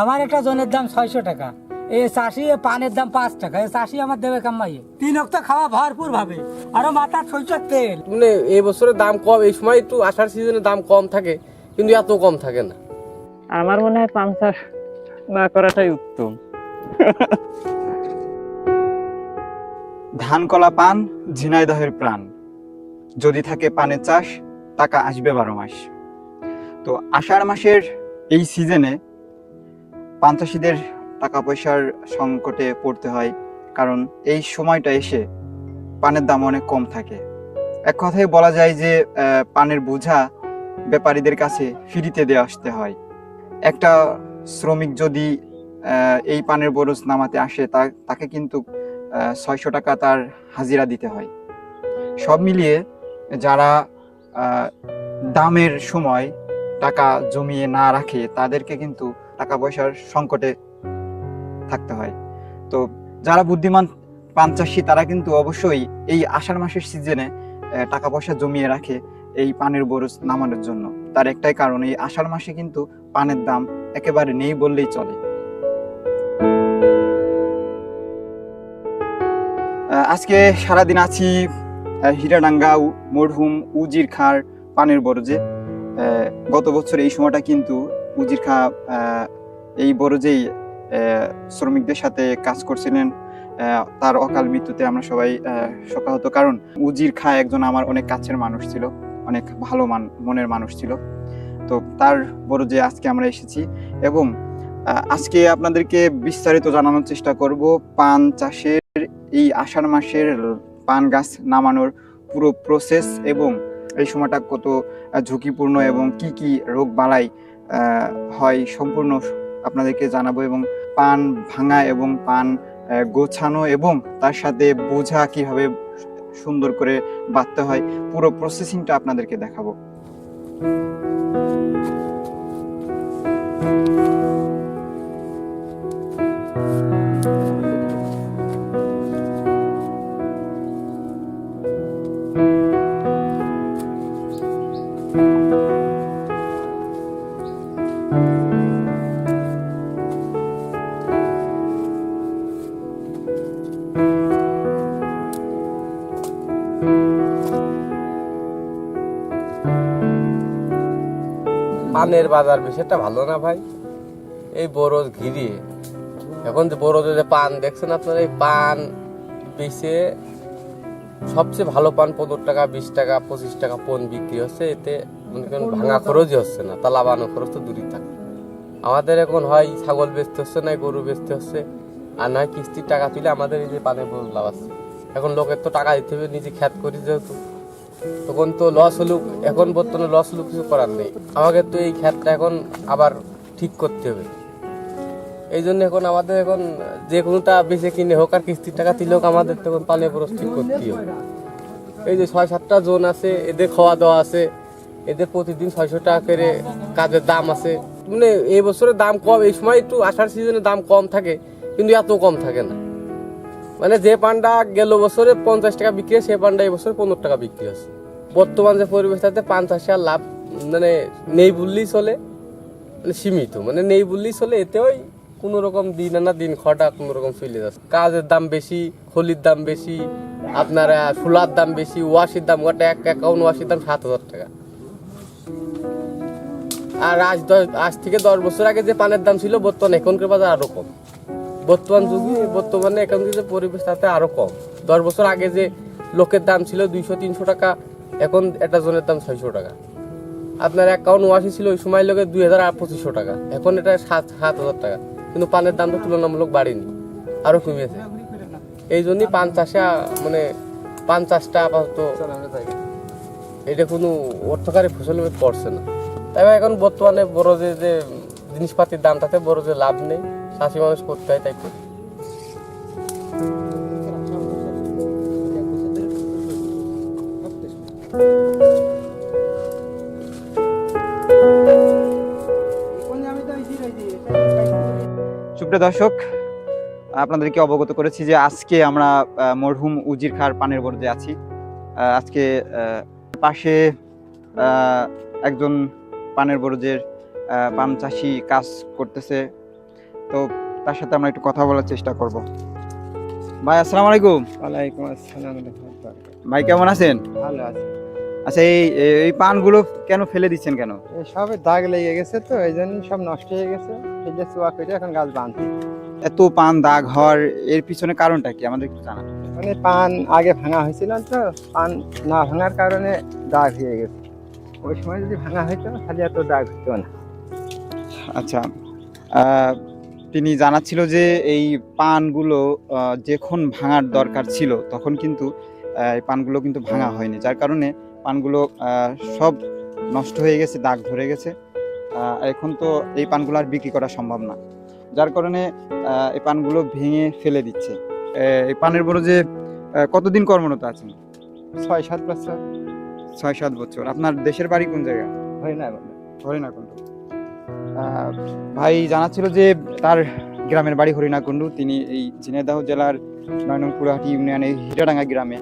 আমার একটা জনের দাম ছয়শো টাকা। এ চাষি পানের দাম পাঁচ টাকা। এ চাষি আমার দেবে কামাইয়ে তিন অক্ত খাওয়া ভরপুর ভাবে আরও মাথার সরষের তেল। মানে এই বছরের দাম কম এই সময় একটু আষাঢ় সিজনে দাম কম থাকে কিন্তু এত কম থাকে না। আমার মনে হয় পান চাষ না করাটাই উত্তম। ধান কলা পান ঝিনাইদহের প্রাণ। যদি থাকে পানের চাষ টাকা আসবে বারো মাস। তো আষাঢ় মাসের এই সিজনে পান চাষিদের টাকা পয়সার সংকটে পড়তে হয়, কারণ এই সময়টা এসে পানের দাম অনেক কম থাকে। এক কথায় বলা যায় যে পানের বোঝা ব্যাপারীদের কাছে ফিরিতে দিয়ে আসতে হয়। একটা শ্রমিক যদি এই পানের বরজ নামাতে আসে, তা, তাকে কিন্তু ছয়শো টাকা তার হাজিরা দিতে হয়। সব মিলিয়ে যারা দামের সময় টাকা জমিয়ে না রাখে, তাদেরকে কিন্তু টাকা পয়সার সংকটে থাকতে হয়। তো যারা বুদ্ধিমান পান চাষি তারা কিন্তু অবশ্যই এই আষাঢ় মাসের সিজনে টাকা পয়সা জমিয়ে রাখে এই পানের বরজ নামানোর জন্য। তার একটাই কারণ, এই আষাঢ় মাসে কিন্তু পানের দাম একেবারে নেই বললেই চলে। আজকে সারাদিন আছি হীরাডাঙ্গা মরহুম উজির খাঁর পানের বরজে। গত বছর এই সময়টা কিন্তু উজির খাঁ এই বড় যেই শ্রমিকদের সাথে কাজ করছিলেন তার অকাল মৃত্যুতে আমরা সবাই শোকাহত কারণ উজির খাঁ একজন আমার অনেক কাছের মানুষ ছিল, অনেক ভালো মান, মনের মানুষ ছিল। তো তার বড় যে আজকে আমরা এসেছি এবং আজকে আপনাদেরকে বিস্তারিত জানানোর চেষ্টা করব পান চাষের, এই আষাঢ় মাসের পান গাছ নামানোর পুরো প্রসেস এবং এই সময়টা কত ঝুঁকিপূর্ণ এবং কি কি রোগ বালাই হয় সম্পূর্ণ আপনাদেরকে জানাব এবং পান ভাঙা এবং পান গোছানো এবং তার সাথে বোঝা কীভাবে সুন্দর করে বাঁধতে হয়, পুরো প্রসেসিংটা আপনাদেরকে দেখাবো। পানের বাজার একটা ভালো না ভাই? এই বরজ ঘিরিয়ে এখন যে বরজে যে পান দেখছেন আপনার এই পান বেচে সবচেয়ে ভালো পান পনেরো টাকা বিশ টাকা পঁচিশ টাকা পন বিক্রি হচ্ছে। এতে মনে করেন ভাঙা খরচই হচ্ছে না তা লাভানো খরচ তো দূরই থাকে। আমাদের এখন হয় ছাগল বেচতে হচ্ছে না গরু বেচতে হচ্ছে। আর নয় কিস্তির টাকা তুলে আমাদের এই যে পানের বরজ আছে। এখন লোকের তো টাকা দিতে হবে নিজে খ্যাত করি যেহেতু। তখন তো লস হলুক এখন বর্তমানে লস হলুক কিছু করার নেই। আমাকে তো এই খ্যাতটা এখন আবার ঠিক করতে হবে। এই জন্য এখন আমাদের এখন যে কোনোটা বেঁচে কিনে হোক আর কিস্তির টাকা দিলে হোক, আমাদের তখন পালে বরস ঠিক করতে হবে। এই যে ছয় সাতটা জোন আছে, এদের খাওয়া দাওয়া আছে, এদের প্রতিদিন ছয়শো টাকা করে কাজের দাম আছে। মানে এই বছরের দাম কম, এই সময় একটু আষাঢ় সিজনে দাম কম থাকে, কিন্তু এত কম থাকে না। মানে যে পানটা গেল বছরে পঞ্চাশ টাকা বিক্রি সে পানটা এই পনেরো টাকা বিক্রি হচ্ছে। বর্তমান যে পরিবেশ, তাতে আর লাভ মানে নেই বললেই চলে মানে সীমিত। মানে নেই বললেই চলে এতে ওই কোনো রকম দিন আনা দিন খটা কোনো রকম চলে যাচ্ছে। কাজের দাম বেশি, খলির দাম বেশি, আপনার সোলার দাম বেশি, ওয়াশির দাম ওটা এক অ্যাকাউন্ট ওয়াশির দাম সাত হাজার টাকা। আর আজ দশ, আজ থেকে দশ বছর আগে যে পানের দাম ছিল, বর্তমানে এখনকার বাজার আরও কম। বর্তমান যুগে, বর্তমানে এখনকার যে পরিবেশ তাতে আরও কম। দশ বছর আগে যে লোকের দাম ছিল দুইশো, তিনশো টাকা, এখন একটা জনের দাম ছয়শো টাকা। আপনার অ্যাকাউন্ট ওয়াশি ছিল ওই সময় লোকের দুই হাজার পঁচিশশো টাকা। এখন এটা সাত সাত হাজার টাকা। কিন্তু পানের দাম তো তুলনামূলক বাড়েনি, আরও কমেছে এই জন্যই পান চাষে মানে পান চাষটা আপাতত এটা কোনো অর্থকারী ফসল পড়ছে না। তাই এখন বর্তমানে বড় যে যে জিনিসপাতির দাম, তাতে বড় যে লাভ নেই। চাষি মানুষ করতে হয় তাই করি। সুপ্রিয় দর্শক, আপনাদেরকে অবগত করেছি যে আজকে আমরা মরহুম উজির খার পানের বরজে আছি। আজকে পাশে একজন পানের বরজের পান চাষি কাজ করতেছে। তো তার সাথে আমরা একটু কথা বলার চেষ্টা করব। ভাই আসসালামু আলাইকুম। ওয়ালাইকুম আসসালাম ভাই কেমন আছেন? ভালো আছে। আচ্ছা এই এই পানগুলো কেন ফেলে দিচ্ছেন কেন? সবে দাগ লেগে গেছে তো এই জন্য সব নষ্ট হয়ে গেছে। ফেলে চুয়া করে এখন গাছ বাঁধছি এত পান দাগ হওয়ার এর পিছনে কারণটা কি? আমাদের একটু জানা মানে পান আগে ভাঙা হয়েছিল তো পান না ভাঙার কারণে দাগ হয়ে গেছে। ওই সময় যদি ভাঙা হইতো তাহলে এত দাগ হতো না। আচ্ছা তিনি জানাচ্ছিল যে এই পানগুলো যখন ভাঙার দরকার ছিল তখন কিন্তু এই পানগুলো কিন্তু ভাঙা হয়নি। যার কারণে পানগুলো সব নষ্ট হয়ে গেছে দাগ ধরে গেছে। এখন তো এই পানগুলো আর বিক্রি করা সম্ভব না। যার কারণে এই পানগুলো ভেঙে ফেলে দিচ্ছে। এই পানের বড় যে কতদিন কর্মরত আছেন? ছয় সাত বছর। ছয় সাত বছর। আপনার দেশের বাড়ি কোন জায়গা? হয় না বলে ভাই জানাচ্ছিল যে তার গ্রামের বাড়ি হরিণাকুণ্ডু, তিনি এই ঝিনাইদহ জেলার নয় নং পুরাহাটি ইউনিয়নের হিরাডাঙ্গা গ্রামে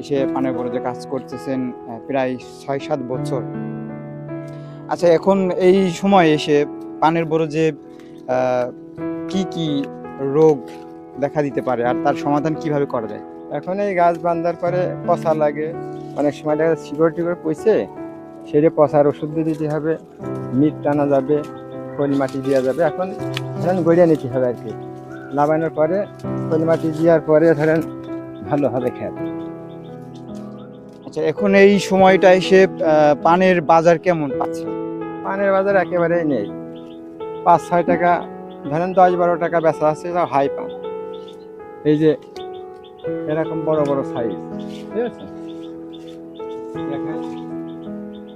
এসে পানের বরজে কাজ করতেছেন প্রায় ছয় সাত বছর। আচ্ছা এখন এই সময় এসে পানের বরজে কি কি রোগ দেখা দিতে পারে আর তার সমাধান কীভাবে করা যায়? এখন এই গাছ বান্ধার পরে পচা লাগে। অনেক সময় দেখা যায় শিকড় টিকড় পইছে, সেটা পচার ওষুধ দিতে হবে, মিট টানা যাবে খোল মাটি দেওয়া যাবে। এখন ধরেন গড়িয়ে নিতে হবে আর কি। লাগানোর পরে খোল মাটি দেওয়ার পরে ধরেন ভালো হবে খেত। আচ্ছা এখন এই সময়টা এসে পানের বাজার কেমন পাচ্ছে? পানের বাজার একেবারেই নেই। পাঁচ ছয় টাকা ধরেন দশ বারো টাকা বেচা আছে তাও হাই পান। এই যে এরকম বড় বড় সাইজ ঠিক আছে?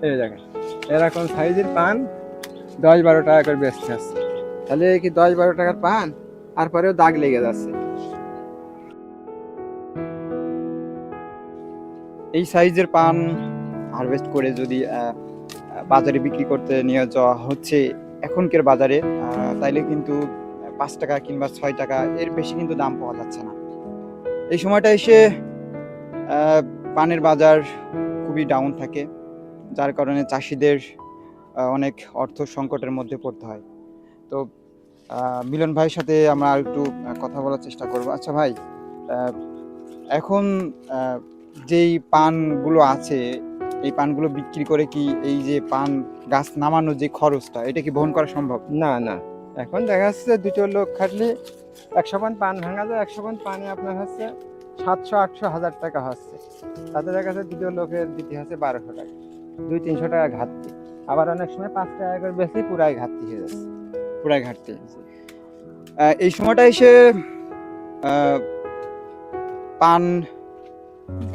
এই দেখেন এরকম সাইজের পান দশ বারো টাকা করে বেচতে আছে তাহলে কি দশ বারো টাকার পান? আর তারপরেও দাগ লেগে যাচ্ছে। এই সাইজের পান হারভেস্ট করে যদি বাজারে বিক্রি করতে নিয়ে যাওয়া হচ্ছে এখনকার বাজারে তাইলে কিন্তু পাঁচ টাকা কিংবা ছয় টাকা এর বেশি কিন্তু দাম পাওয়া যাচ্ছে না। এই সময়টা এসে পানের বাজার খুবই ডাউন থাকে, যার কারণে চাষিদের অনেক অর্থ সংকটের মধ্যে পড়তে হয়। তো মিলন ভাইয়ের সাথে আমরা আর একটু কথা বলার চেষ্টা করব। আচ্ছা ভাই এখন যেই পানগুলো আছে, এই পানগুলো বিক্রি করে কি এই যে পান গাছ নামানোর যে খরচটা, এটা কি বহন করা সম্ভব? না না। এখন দেখা যাচ্ছে দুটো লোক খাটলে একশো পান পান ভাঙা যায়, একশো পান পানে আপনার হচ্ছে সাতশো, আটশো, হাজার টাকা হচ্ছে। তাতে দেখা যাচ্ছে দুটো লোকের দিতে হচ্ছে বারোশো টাকা। দুই, তিনশো টাকা ঘাটতি। আবার অনেক সময় পাঁচ টাকা করে বেশি পুরাই ঘাটতি হয়ে যাচ্ছে। পুরাই ঘাটতি। এই সময়টা এসে পান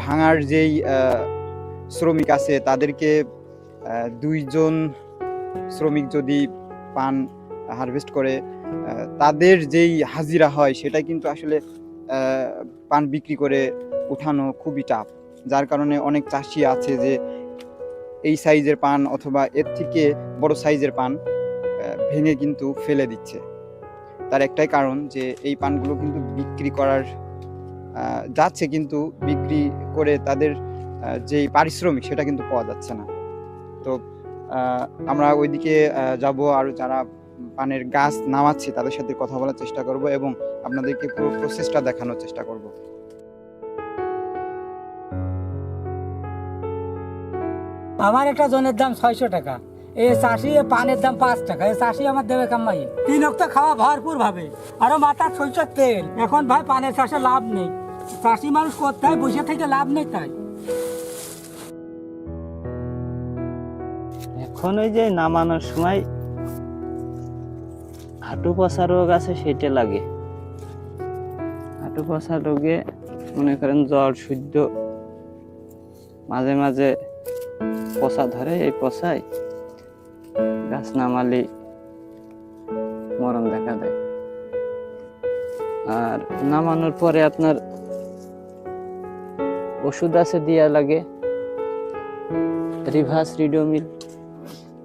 ভাঙার যেই শ্রমিক আছে তাদেরকে দুইজন শ্রমিক যদি পান হারভেস্ট করে তাদের যেই হাজিরা হয় সেটা কিন্তু আসলে পান বিক্রি করে উঠানো খুবই টাফ। যার কারণে অনেক চাষি আছে যে এই সাইজের পান অথবা এর থেকে বড় সাইজের পান ভেঙে কিন্তু ফেলে দিচ্ছে। তার একটাই কারণ যে এই পানগুলো কিন্তু বিক্রি করার যাচ্ছে কিন্তু বিক্রি করে তাদের যেই পারিশ্রমিক সেটা কিন্তু পাওয়া যাচ্ছে না। তো আমরা ওইদিকে যাব আর যারা পানের গাছ নামাচ্ছে তাদের সাথে কথা বলার চেষ্টা করব এবং আপনাদেরকে পুরো প্রসেসটা দেখানোর চেষ্টা করব। আমার একটা জনের দাম ছয়শো টাকা। এ চাষি পানের দাম পাঁচ টাকা। এ চাষি আমার দেবে কামাই। তিন অক্ত খাওয়া ভরপুর ভাবে। আরও মাথার সরষের তেল। এখন ভাই পানের চাষে লাভ নেই। চাষি মানুষ কোথায় বসে থেকে লাভ নেই তাই। এখন ওই যে নামানোর সময় হাঁটু পচা রোগ আছে সেটা লাগে। হাঁটু পচা রোগে মনে করেন জ্বর শুদ্ধ মাঝে মাঝে পচা ধরে এই পচায় গাছ নামালি মরণ দেখা দেয়। আর নামানোর পরে আপনার ওষুধ আছে দিয়া লাগে, রিভার্স রিডোমিল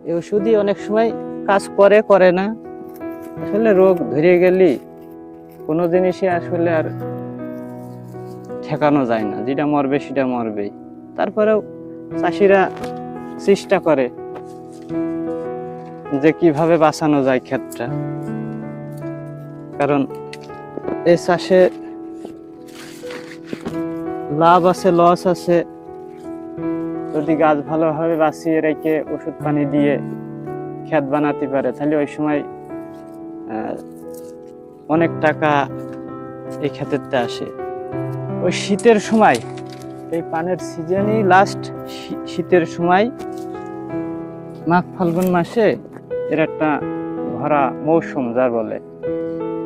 এই ওষুধই অনেক সময় কাজ করে করে না। আসলে রোগ ধরে গেলি কোনো জিনিসই আসলে আর ঠেকানো যায় না। যেটা মরবে সেটা মরবেই। তারপরেও চাষিরা চেষ্টা করে যে কীভাবে বাঁচানো যায় ক্ষেতটা। কারণ এই চাষে লাভ আছে, লস আছে। যদি গাছ ভালোভাবে বাঁচিয়ে রেখে ওষুধ পানি দিয়ে ক্ষেত বানাতে পারে, তাহলে ওই সময় অনেক টাকা এই ক্ষেতেরতে আসে। ওই শীতের সময় এই পানের সিজনই লাস্ট শীতের সময়। মাঘ ফাল্গুন মাসে এর একটা ভরা মৌসুম যার বলে।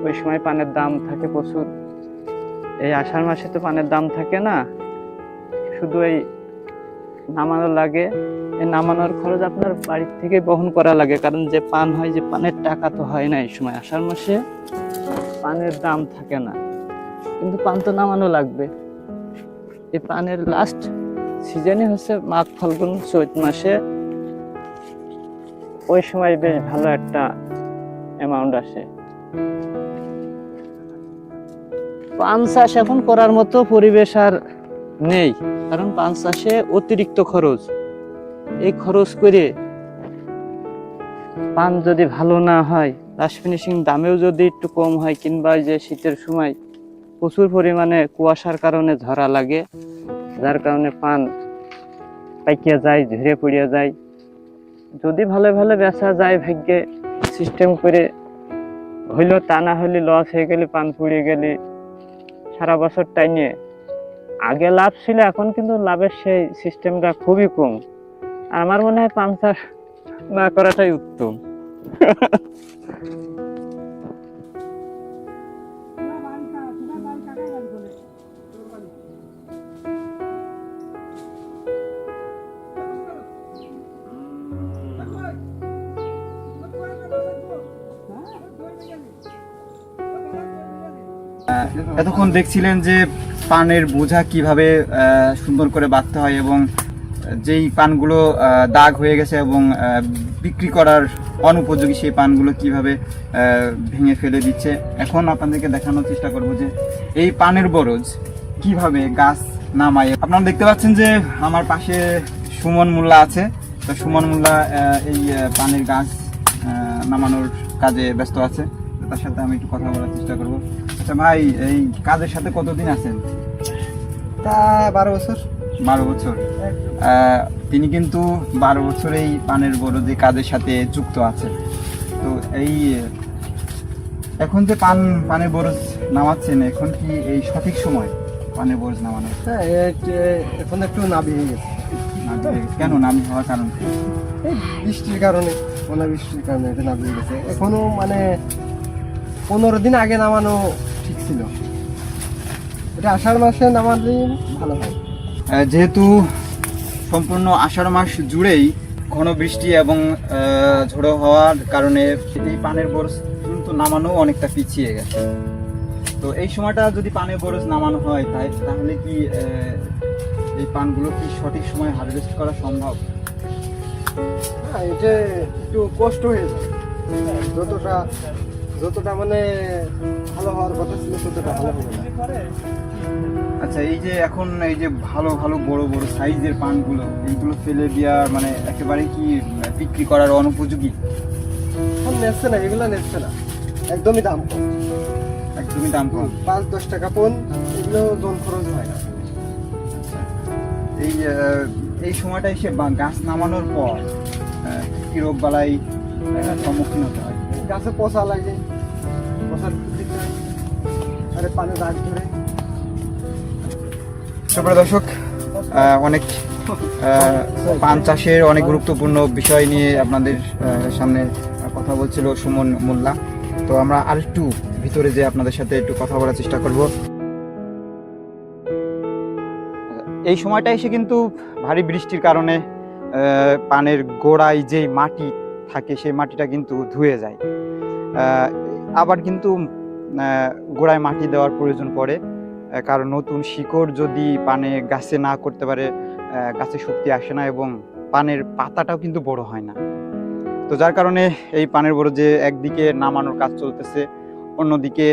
ওই সময় পানের দাম থাকে প্রচুর। এই আষাঢ় মাসে তো পানের দাম থাকে না। শুধু এই নামানো লাগে। এই নামানোর খরচ আপনার বাড়ির থেকে বহন করা লাগে। কারণ যে পান হয়, যে পানের টাকা তো হয় না এই সময়। আষাঢ় মাসে পানের দাম থাকে না। কিন্তু পান তো নামানো লাগবে। এই পানের লাস্ট সিজনই হচ্ছে মাঘ ফাল্গুন চৈত মাসে। ওই সময় বেশ ভালো একটা অ্যামাউন্ট আসে। পান চাষ এখন করার মতো পরিবেশ আর নেই, কারণ পান চাষে অতিরিক্ত খরচ। এই খরচ করে পান যদি ভালো না হয় লাস্ট ফিনিশিং দামেও যদি একটু কম হয়, কিংবা যে শীতের সময় প্রচুর পরিমাণে কুয়াশার কারণে ঝরা লাগে, যার কারণে পান পাইকিয়া যায় ঝরে পড়িয়া যায়। যদি ভালো ভালো বেচা যায় ভাগ্যে সিস্টেম করে হইল, তা না হলে লস হয়ে গেলে, পান পুড়িয়ে গেলে সারা বছর টাইনে আগে লাভ ছিল, এখন কিন্তু লাভের সেই সিস্টেমটা খুবই কম। আমার মনে হয় পান চাষ না করাটাই উত্তম। এতক্ষণ দেখছিলেন যে পানের বোঝা কীভাবে সুন্দর করে বাঁধতে হয় এবং যেই পানগুলো দাগ হয়ে গেছে এবং বিক্রি করার অনুপযোগী সেই পানগুলো কীভাবে ভেঙে ফেলে দিচ্ছে। এখন আপনাদেরকে দেখানোর চেষ্টা করব যে এই পানের বরজ কীভাবে গাছ নামায়। আপনারা দেখতে পাচ্ছেন যে আমার পাশে সুমন মোল্লা আছে। তো সুমন মোল্লা এই পানের গাছ নামানোর কাজে ব্যস্ত আছে। তার সাথে আমি একটু কথা বলার চেষ্টা করব। আচ্ছা ভাই এই কাজের সাথে কতদিন আছেন? তা বারো বছর। বারো বছর। তিনি কিন্তু বারো বছর এই পানের বরজে কাজের সাথে যুক্ত আছে তো এই এখন যে পান পানের বরজ নামাচ্ছেন এখন কি এই সঠিক সময় পানের বরজ নামানো? হ্যাঁ এখন একটু নাবি হয়ে গেছে? কেন নামি হওয়ার কারণ? এই বৃষ্টির কারণে অনাবৃষ্টির কারণে এটা নাবি হয়ে গেছে। এখনও মানে পনেরো দিন আগে নামানো ঠিক ছিল। এটা আষাঢ় মাসে নামালে ভালো হয়। যেহেতু সম্পূর্ণ আষাঢ় মাস জুড়েই ঘন বৃষ্টি এবং ঝোড়ো হওয়ার কারণে এই পানের বরজ কিন্তু নামানো অনেকটা পিছিয়ে গেছে। তো এই সময়টা যদি পানের বরস নামানো হয় তাই তাহলে কি এই পানগুলো কি সঠিক সময় হারভেস্ট করা সম্ভব? হ্যাঁ এটা একটু কষ্ট হয়ে যায়। যতটা যতটা মানে ভালো হওয়ার কথা ছিল ততটা ভালো হবে আচ্ছা এই যে এখন এই যে ভালো ভালো বড় বড় সাইজের পানগুলো এইগুলো ফেলে দেওয়া মানে একেবারে কি বিক্রি করার অনুপযোগী? এখন নেচ্ছে না এগুলো নেচ্ছে না। একদমই দাম কম। একদমই দাম কম। পাঁচ দশ টাকা পন এগুলো জল খরচ হয় না। এই এই সময়টা এসে গাছ নামানোর পর কি রোগ বালাই সম্মুখীন হতে হয়? গাছে পচা লাগে, পচার আরে পানি দাগ ধরে। সুপ্রিয় দর্শক অনেক পান চাষের অনেক গুরুত্বপূর্ণ বিষয় নিয়ে আপনাদের সামনে কথা বলছিল সুমন মোল্লা। তো আমরা আরেকটু ভিতরে যে আপনাদের সাথে একটু কথা বলার চেষ্টা করব। এই সময়টা এসে কিন্তু ভারী বৃষ্টির কারণে পানের গোড়ায় যে মাটি থাকে, সেই মাটিটা কিন্তু ধুয়ে যায়। আবার কিন্তু গোড়ায় মাটি দেওয়ার প্রয়োজন পড়ে কারণ নতুন শিকড় যদি পানে গাছে না করতে পারে গাছে শক্তি আসে না এবং পানের পাতাটাও কিন্তু বড় হয় না। তো যার কারণে এই পানের বড় যে একদিকে নামানোর কাজ চলতেছে, অন্যদিকে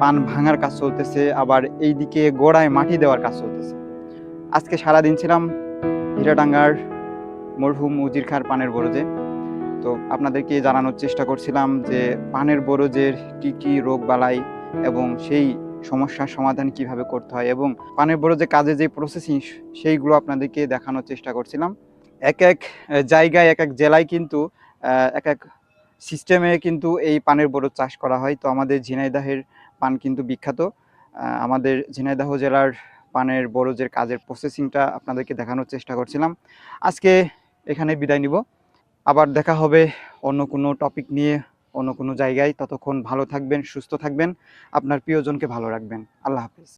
পান ভাঙার কাজ চলতেছে, আবার এইদিকে গোড়ায় মাটি দেওয়ার কাজ চলতেছে। আজকে সারাদিন ছিলাম, হিরাডাঙ্গার মরহুম উজির খার পানের বরজে তো আপনাদেরকে জানানোর চেষ্টা করছিলাম যে পানের বরজের কী কী রোগ বালাই এবং সেই সমস্যার সমাধান কীভাবে করতে হয় এবং পানের বরজের কাজে যে প্রসেসিং সেইগুলো আপনাদেরকে দেখানোর চেষ্টা করছিলাম। এক এক জায়গায়, এক এক জেলায় কিন্তু এক এক সিস্টেমে কিন্তু এই পানের বরজ চাষ করা হয়। তো আমাদের ঝিনাইদাহের পান কিন্তু বিখ্যাত। আমাদের ঝিনাইদাহ জেলার পানের বরজের কাজের প্রসেসিংটা আপনাদেরকে দেখানোর চেষ্টা করছিলাম। আজকে এখানে বিদায় নিব। আবার দেখা হবে অন্য কোনো টপিক নিয়ে, অন্য কোনো জায়গায়। ততক্ষণ ভালো থাকবেন, সুস্থ থাকবেন। আপনার প্রিয়জনকে ভালো রাখবেন। আল্লাহ হাফিজ।